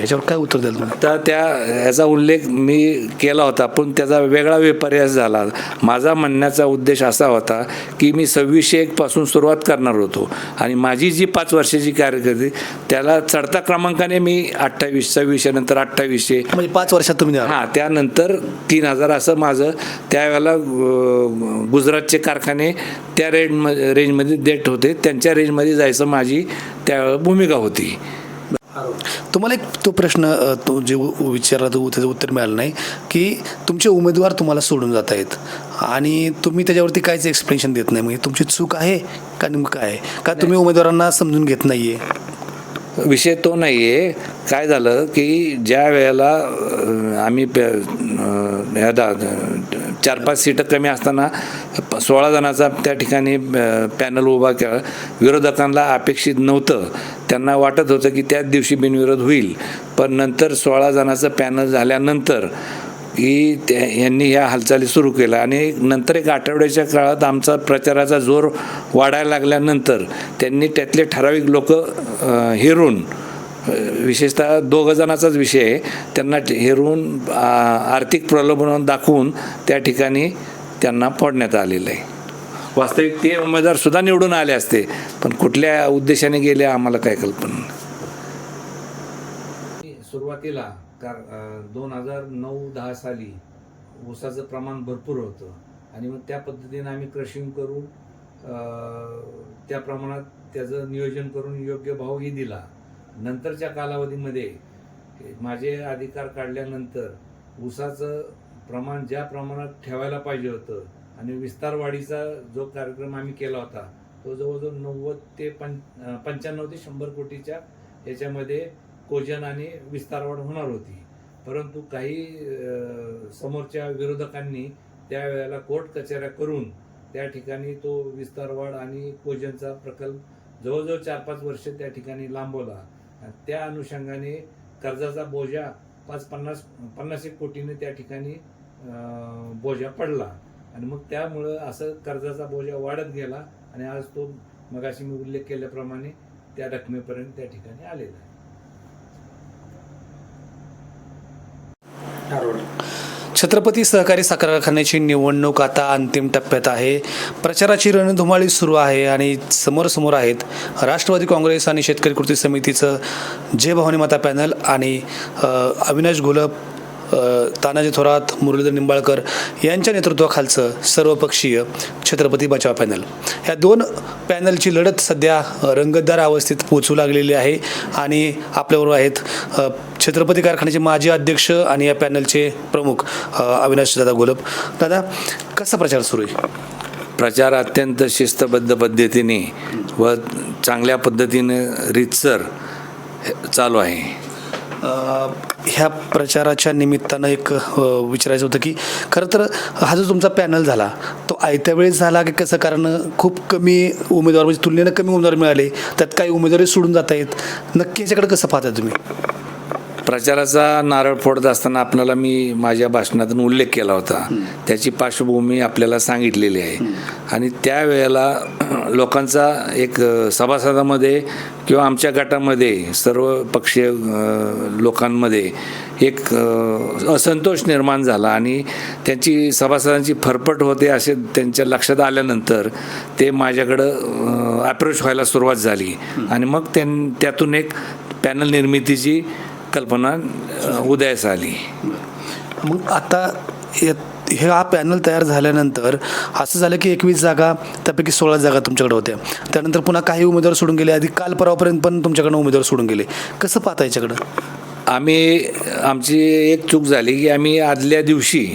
ह्याच्यावर काय उत्तर द्याल तुम्ही? तर त्या ह्याचा उल्लेख मी केला होता पण त्याचा वेगळा विपर्यास झाला. माझा म्हणण्याचा उद्देश असा होता की मी सव्वीसशे एकपासून सुरुवात करणार होतो. आणि माझी जी पाच वर्षाची कारकिर्दी त्याला चढता क्रमांकाने मी अठ्ठावीस सव्वीसशे नंतर अठ्ठावीसशे. म्हणजे पाच वर्षात तुम्ही हां त्यानंतर तीन हजार असं माझं त्यावेळेला गुजरातचे कारखाने त्या रेंज रेंजमध्ये देत होते. त्यांच्या रेंजमध्ये जायचं माझी त्यावेळेला भूमिका होती. तुम्हाला एक तो प्रश्न तो जे विचारला तो त्याचं उत्तर मिळालं नाही की तुमचे उमेदवार तुम्हाला सोडून जात आहेत आणि तुम्ही त्याच्यावरती काहीच एक्सप्लेनेशन देत नाही. म्हणजे तुमची चूक आहे का नेमकं काय? का तुम्ही उमेदवारांना समजून घेत नाहीये? विषय तो नाही आहे काय झालं की ज्या वेळेला आम्ही चार पाच सीटं कमी असताना प- सोळा जणांचा त्या ठिकाणी पॅनल उभा केला. विरोधकांना अपेक्षित नव्हतं. त्यांना वाटत होतं की त्याच दिवशी बिनविरोध होईल. पण नंतर सोळा जणांचं पॅनल झाल्यानंतर की त्या यांनी ह्या हालचाली सुरू केल्या. आणि नंतर एक आठवड्याच्या काळात आमचा प्रचाराचा जोर वाढायला लागल्यानंतर त्यांनी त्यातले ठराविक लोक हिरून विशेषतः दोघं जणाचाच विषय आहे. त्यांना हेरून आर्थिक प्रलोभन दाखवून त्या ठिकाणी त्यांना फोडण्यात आलेलं आहे. वास्तविक ते उमेदवार सुद्धा निवडून आले असते पण कुठल्या उद्देशाने गेले आम्हाला काय कल्पना नाही. सुरुवातीला कार दोन हजार नऊ दहा साली ऊसाचं प्रमाण भरपूर होतं. आणि मग त्या पद्धतीने आम्ही क्रशिंग करून त्या प्रमाणात त्याचं नियोजन करून योग्य भावही दिला. नंतरच्या कालावधीमध्ये माझे अधिकार काढल्यानंतर ऊसाचं प्रमाण ज्या प्रमाणात ठेवायला पाहिजे होतं आणि विस्तारवाढीचा जो कार्यक्रम आम्ही केला होता तो जवळजवळ नव्वद ते पं पंच्याण्णव ते शंभर कोटीच्या याच्यामध्ये कोजन आणि विस्तारवाढ होणार होती. परंतु काही समोरच्या विरोधकांनी त्यावेळेला कोर्ट कचेऱ्या करून त्या ठिकाणी तो विस्तारवाढ आणि कोजनचा प्रकल्प जवळजवळ चार पाच वर्ष त्या ठिकाणी लांबवला. त्या अनुषंगाने कर्जाचा बोजा पाच पन्नास पन्नास एक कोटीने त्या ठिकाणी बोजा पडला. आणि मग त्यामुळं असं कर्जाचा बोजा वाढत गेला आणि आज तो मगाशी मी उल्लेख केल्याप्रमाणे त्या रकमेपर्यंत त्या ठिकाणी आलेला आहे. छत्रपती सहकारी साखर कारखान्याची निवडणूक आता अंतिम टप्प्यात आहे. प्रचाराची रणधुमाळी सुरू आहे आणि समोरसमोर आहेत राष्ट्रवादी काँग्रेस आणि शेतकरी कृती समितीचं जय भवानी माता पॅनल आणि अविनाश घोलप तानाजी थोरात मुरलीधर निंबाळकर यांच्या नेतृत्वाखालचं सर्वपक्षीय छत्रपती बचाव पॅनल. ह्या दोन पॅनलची लढत सध्या रंगतदार अवस्थेत पोचू लागलेली आहे आणि आपल्याबरोबर आहेत छत्रपती कारखान्याचे माजी अध्यक्ष आणि या पॅनलचे प्रमुख अविनाश दादा गोलप. दादा कसा प्रचार सुरू आहे? प्रचार अत्यंत शिस्तबद्ध पद्धतीने व चांगल्या पद्धतीने रीतसर चालू आहे. ह्या प्रचाराच्या निमित्तानं एक विचारायचं होतं की खरं तर हा जो तुमचा पॅनल झाला तो आयत्या वेळेस झाला की कसं? कारण खूप कमी उमेदवार म्हणजे तुलनेनं कमी उमेदवार मिळाले त्यात काही उमेदवारी सोडून जात आहेत नक्की याच्याकडे कसं पाहता तुम्ही? प्रचाराचा नारळ फोडत असताना आपल्याला मी माझ्या भाषणातून उल्लेख केला होता. त्याची पार्श्वभूमी आपल्याला सांगितलेली आहे. आणि त्यावेळेला लोकांचा एक सभासदामध्ये किंवा आमच्या गटामध्ये सर्व पक्षीय लोकांमध्ये एक असंतोष निर्माण झाला आणि त्यांची सभासदांची फरफट होते असे त्यांच्या लक्षात आल्यानंतर ते माझ्याकडं अप्रोच व्हायला सुरुवात झाली. आणि मग त्यां त्यातून एक पॅनल निर्मितीची कल्पना उदयास आली. मग आता हे हा पॅनल तयार झाल्यानंतर असं झालं की एकवीस जागा त्यापैकी सोळा जागा तुमच्याकडे होत्या. त्यानंतर पुन्हा काही उमेदवार सोडून गेले. आधी काल परवापर्यंत पण तुमच्याकडनं उमेदवार सोडून गेले. कसं पाहता याच्याकडं? आम्ही आमची एक चूक झाली की आम्ही आदल्या दिवशी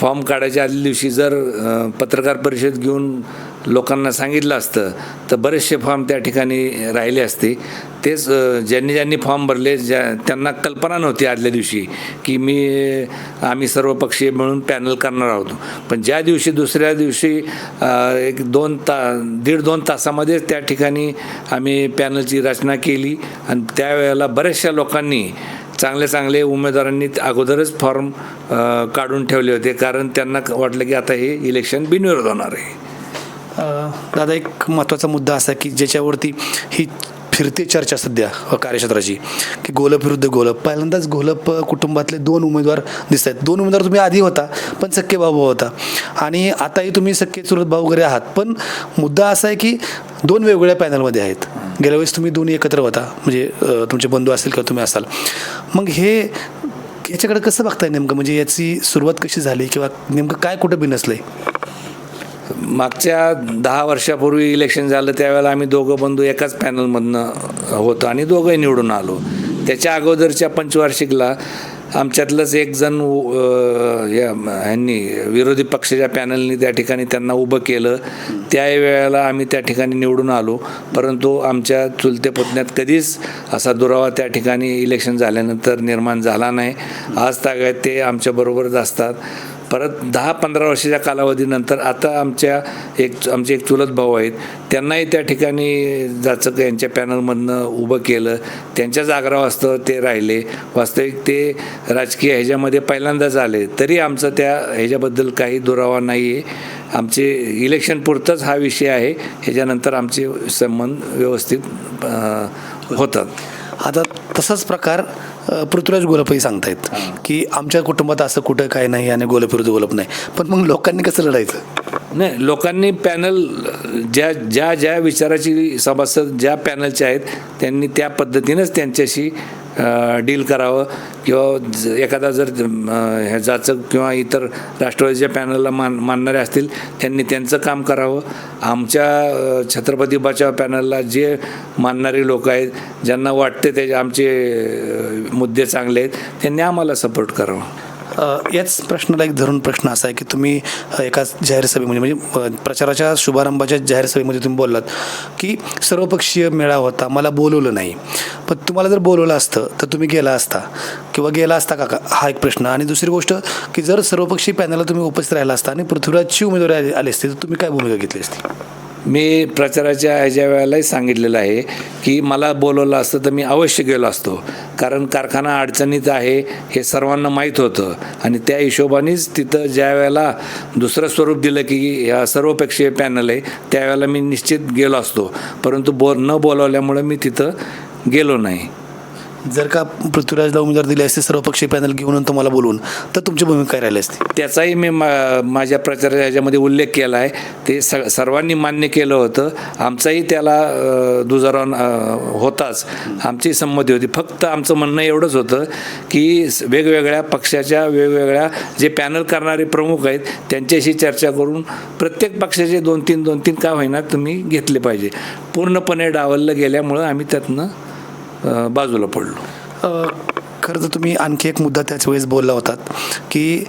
फॉर्म काढायच्या आदल्या दिवशी जर पत्रकार परिषद घेऊन लोकांना सांगितलं असतं तर बरेचसे फॉर्म त्या ठिकाणी राहिले असते. तेच ज्यांनी ज्यांनी फॉर्म भरले ज्या त्यांना कल्पना नव्हती आदल्या दिवशी की मी आम्ही सर्व पक्षीय मिळून पॅनल करणार आहोत. पण ज्या दिवशी दुसऱ्या दिवशी एक दोन ता दीड दोन तासामध्ये त्या ठिकाणी आम्ही पॅनलची रचना केली. आणि त्यावेळेला बऱ्याचशा लोकांनी चांगले चांगले उमेदवारांनी अगोदरच फॉर्म काढून ठेवले होते. कारण त्यांना वाटलं की आता हे इलेक्शन बिनविरोध होणार आहे. दादा एक महत्त्वाचा मुद्दा असा की ज्याच्यावरती ही फिरते चर्चा सध्या कार्यक्षेत्राची की गोलप विरुद्ध गोलप. पहिल्यांदाच गोलप कुटुंबातले दोन उमेदवार दिसत आहेत दोन उमेदवार तुम्ही आधी होता पण सख्खे भाऊ भाऊ होता. आणि आताही तुम्ही सख्खे चुरत भाऊ वगैरे आहात. पण मुद्दा असा आहे की दोन वेगवेगळ्या पॅनलमध्ये आहेत. गेल्या वेळेस तुम्ही दोन्ही एकत्र होता म्हणजे तुमचे बंधू असतील किंवा तुम्ही असाल. मग हे याच्याकडे कसं बघताय नेमकं? म्हणजे याची सुरुवात कशी झाली किंवा नेमकं काय कुठं बिनसलंय? मागच्या दहा वर्षापूर्वी इलेक्शन झालं त्यावेळेला आम्ही दोघं बंधू एकाच पॅनलमधनं होतो आणि दोघंही निवडून आलो. त्याच्या अगोदरच्या पंचवार्षिकला आमच्यातलंच एक जण या ह्यांनी विरोधी पक्षाच्या पॅनलनी त्या ठिकाणी त्यांना उभं केलं. त्याही वेळेला आम्ही त्या ठिकाणी निवडून आलो. परंतु आमच्या चुलते पुतण्यात कधीच असा दुरावा त्या ठिकाणी इलेक्शन झाल्यानंतर निर्माण झाला नाही. आज तागायत ते आमच्याबरोबरच असतात. परत दहा पंधरा वर्षाच्या कालावधीनंतर आता आमच्या एक आमचे एक चुलत भाऊ आहेत त्यांनाही त्या ठिकाणी जाचक यांच्या पॅनलमधनं उभं केलं. त्यांच्याच आग्रहास्तव ते राहिले. वास्तविक ते राजकीय ह्याच्यामध्ये पहिल्यांदाच आले तरी आमचं त्या ह्याच्याबद्दल काही दुरावा नाही आहे आमचे इलेक्शन पुरतंच हा विषय आहे. ह्याच्यानंतर आमचे संबंध व्यवस्थित होतात. आता तसाच प्रकार पृथ्वीराज गोलपही सांगतायत की आमच्या कुटुंबात असं कुठं काय नाही आणि गोलप विरुद्ध गोलप नाही. पण मग लोकांनी कसं लढायचं? नाही लोकांनी पॅनल ज्या ज्या ज्या विचाराची सभासद ज्या पॅनलचे आहेत त्यांनी त्या पद्धतीनंच त्यांच्याशी डील करावं किंवा ज- एखादा जर ह्याचं ह्या किंवा इतर राष्ट्रवादीच्या पॅनलला मान मानणारे असतील त्यांनी त्यांचं काम करावं. आमच्या छत्रपती बचाव पॅनलला जे मानणारे लोक आहेत ज्यांना वाटते त्याचे आमचे मुद्दे चांगले आहेत त्यांनी आम्हाला सपोर्ट करावा. याच प्रश्नाला एक धरून प्रश्न असा आहे की तुम्ही एका जाहीर सभेमध्ये म्हणजे प्रचाराच्या शुभारंभाच्या जाहीर सभेमध्ये तुम्ही बोललात की सर्वपक्षीय मेळावा होता मला बोलवलं नाही. पण तुम्हाला जर बोलवलं असतं तर तुम्ही गेला असता. किंवा गेला असता का हा एक प्रश्न. आणि दुसरी गोष्ट की जर सर्वपक्षीय पॅनलला तुम्ही उपस्थित राहिला असता आणि पृथ्वीराजची उमेदवारी आली- आली असती तर तुम्ही काय भूमिका घेतली असती? मी प्रचाराच्या ह्याच्या वेळेलाही सांगितलेलं आहे की मला बोलवलं असतं तर मी अवश्य गेलो असतो. कारण कारखाना अडचणीत आहे हे सर्वांना माहीत होतं. आणि त्या हिशोबानेच तिथं ज्या वेळेला दुसरं स्वरूप दिलं की सर्वपक्षीय पॅनल आहे त्यावेळेला मी निश्चित गेलो असतो. परंतु बो न बोलावल्यामुळं मी तिथं गेलो नाही. जर का पृथ्वीराजला उमेदवार दिली असते सर्वपक्षीय पॅनल घेऊन तुम्हाला बोलवून तर तुमची भूमिका काय राहिली असती? त्याचाही मी मा माझ्या प्रचाराच्या ह्याच्यामध्ये उल्लेख केला आहे. ते स सर्वांनी मान्य केलं होतं. आमचाही त्याला अ, होताच. आमची संमती होती. फक्त आमचं म्हणणं एवढंच होतं की वेगवेगळ्या पक्षाच्या वेगवेगळ्या जे पॅनल करणारे प्रमुख आहेत त्यांच्याशी चर्चा करून प्रत्येक पक्षाचे दोन तीन दोन तीन का होईना तुम्ही घेतले पाहिजे. पूर्णपणे डावललं गेल्यामुळं आम्ही त्यातनं बाजूला पडलो. खरं तर तुम्ही आणखी एक मुद्दा त्याच वेळेस बोलला होतात की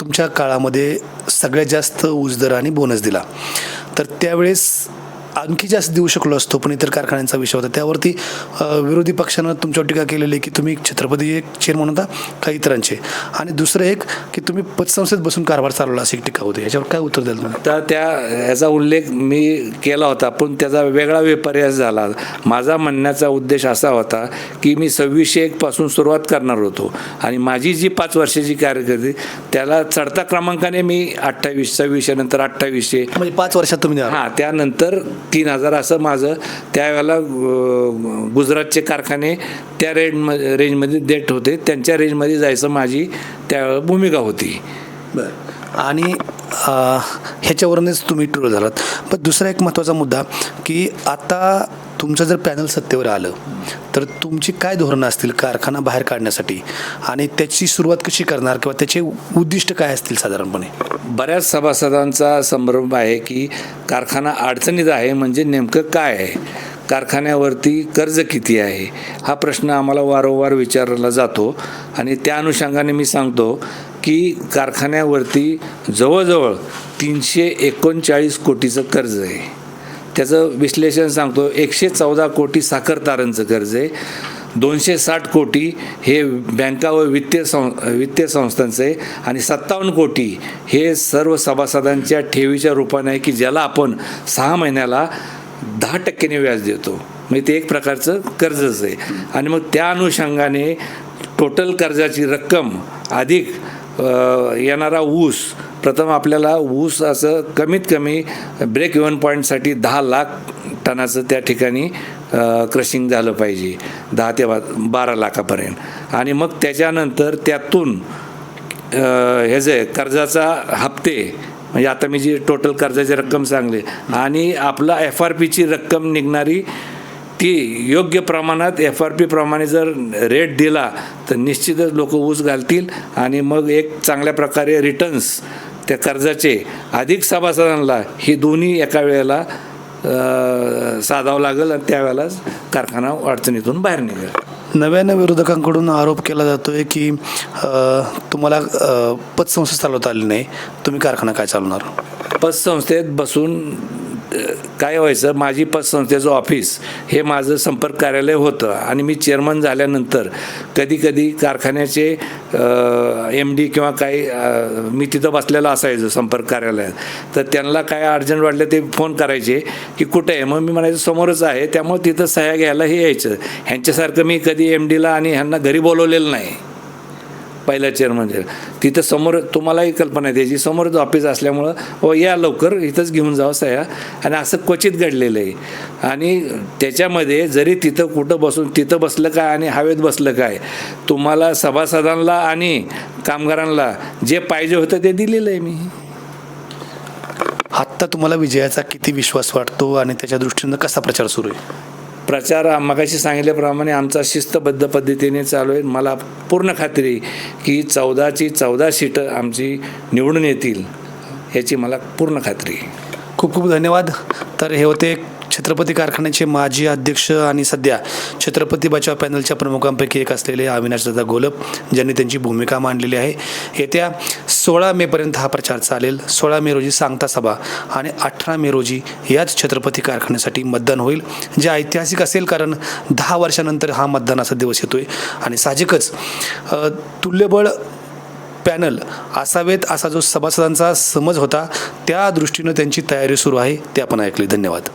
तुमच्या काळामध्ये सगळ्यात जास्त ऊसदर आणि बोनस दिला. तर त्यावेळेस आणखी जास्त देऊ शकलो असतो पण इतर कारखान्यांचा विषय होता. त्यावरती विरोधी पक्षानं तुमच्यावर टीका केलेली आहे की तुम्ही छत्रपती एक चेअरमन होता काही इतरांचे. आणि दुसरं एक की तुम्ही पतसंस्थेत बसून कारभार चालवला अशी एक टीका होती. याच्यावर काय उत्तर द्याल तुम्ही? तर त्या ह्याचा उल्लेख मी केला होता पण त्याचा वेगळा विपर्यास झाला. माझा म्हणण्याचा उद्देश असा होता की मी सव्वीसशे एकपासून सुरुवात करणार होतो. आणि माझी जी पाच वर्षाची कारकिर्दी त्याला चढता क्रमांकाने मी अठ्ठावीस सव्वीसशे नंतर अठ्ठावीसशे म्हणजे पाच वर्षात तुम्ही द्या हां त्यानंतर तीन हजार असं माझं. त्यावेळेला गुजरातचे कारखाने त्या रेंज रेंजमध्ये देत होते. त्यांच्या रेंजमध्ये जायचं माझी त्यावेळेला भूमिका होती. बरं. आणि ह्याच्यावरूनच तुम्ही टूर झालात. पण दुसरा एक महत्त्वाचा मुद्दा की आता तुमचं जर पॅनल सत्तेवर आलं तर तुमची काय धोरणं असतील कारखाना बाहेर काढण्यासाठी? आणि त्याची सुरुवात कशी करणार किंवा त्याचे उद्दिष्ट काय असतील साधारणपणे? बऱ्याच सभासदांचा संभ्रम आहे की कारखाना अडचणीत आहे म्हणजे नेमकं काय आहे? कारखान्यावरती कर्ज किती आहे? हा प्रश्न आम्हाला वारंवार विचारला जातो आणि त्या अनुषंगाने मी सांगतो की कारखान्यावरती जवळजवळ तीनशे एकोणचाळीस कोटीचं कर्ज आहे. त्याचं विश्लेषण सांगतो. एकशे चौदा कोटी साखर तारांचं कर्ज आहे. दोनशे साठ कोटी हे बँका व वित्तीय सं वित्तीय संस्थांचं आहे. आणि सत्तावन्न कोटी हे सर्व सभासदांच्या ठेवीच्या रूपाने आहे की ज्याला आपण सहा महिन्याला दहा टक्क्याने व्याज देतो. म्हणजे ते एक प्रकारचं कर्जच आहे. आणि मग त्या अनुषंगाने टोटल कर्जाची रक्कम अधिक येणारा ऊस प्रथम आपल्याला ऊस असं कमीत कमी ब्रेक इव्हन पॉईंटसाठी दहा लाख टनाचं त्या ठिकाणी क्रशिंग झालं पाहिजे. दहा ते बारा लाखापर्यंत. आणि मग त्याच्यानंतर त्यातून हे जे कर्जाचा हप्ते म्हणजे आता मी जी टोटल कर्जाची रक्कम सांगली आणि आपला एफ आर पीची रक्कम निघणारी ती योग्य प्रमाणात एफ आर पी प्रमाणे जर रेट दिला तर निश्चितच लोक ऊस घालतील आणि मग एक चांगल्या प्रकारे रिटर्न्स त्या कर्जाचे अधिक सभासदांना ही दोन्ही एका वेळेला साधावं लागेल आणि त्यावेळेलाच कारखाना अडचणीतून बाहेर निघेल. नव्यानं विरोधकांकडून आरोप केला जातोय की अ, तुम्हाला पतसंस्था चालवता आली नाही. तुम्ही कारखाना काय चालवणार? पतसंस्थेत बसून काय व्हायचं माझी पतसंस्थेचं ऑफिस हे माझं संपर्क कार्यालय होतं. आणि मी चेअरमन झाल्यानंतर कधीकधी कारखान्याचे एम डी किंवा काही मी तिथं बसलेलं असायचं संपर्क कार्यालयात. तर त्यांना काय अर्जंट वाटलं ते फोन करायचे की कुठे आहे? मग मी म्हणायचं समोरच आहे. त्यामुळे तिथं सह्या घ्यायला हे यायचं. ह्यांच्यासारखं मी कधी एम डीला आणि ह्यांना घरी बोलवलेलं नाही. पहिल्या चेअरमन तिथं समोर तुम्हालाही कल्पना आहे त्याची समोरच ऑफिस असल्यामुळं हो या लवकर इथंच घेऊन जावं या आणि असं क्वचित घडलेलं आहे. आणि त्याच्यामध्ये जरी तिथं कुठं बसून तिथं बसलं काय आणि हवेत बसलं काय तुम्हाला सभासदांना आणि कामगारांना जे पाहिजे होतं ते दिलेलं आहे मी. आत्ता तुम्हाला विजयाचा किती विश्वास वाटतो आणि त्याच्या दृष्टीनं कसा प्रचार सुरू आहे? प्रचार मगाशी सांगितल्याप्रमाणे आमचा शिस्तबद्ध पद्धतीने चालू आहे. मला पूर्ण खात्री की चौदाची चौदा सीटं आमची निवडून येतील याची मला पूर्ण खात्री खूप खूप धन्यवाद. तर हे होते छत्रपती कारखान्याचे माजी अध्यक्ष आणि सध्या छत्रपती बचाव पॅनलच्या प्रमुखांपैकी एक असलेले अविनाशदादा गोलप ज्यांनी त्यांची भूमिका मांडलेली आहे. येत्या सोळा मेपर्यंत हा प्रचार चालेल. सोळा मे रोजी सांगता सभा आणि अठरा मे रोजी याच छत्रपती कारखान्यासाठी मतदान होईल जे ऐतिहासिक असेल कारण दहा वर्षानंतर हा मतदानाचा दिवस येतो आहे आणि साहजिकच तुल्यबळ पॅनल असावेत असा जो सभासदांचा समज होता त्या दृष्टीनं त्यांची तयारी सुरू आहे ते आपण ऐकली. धन्यवाद.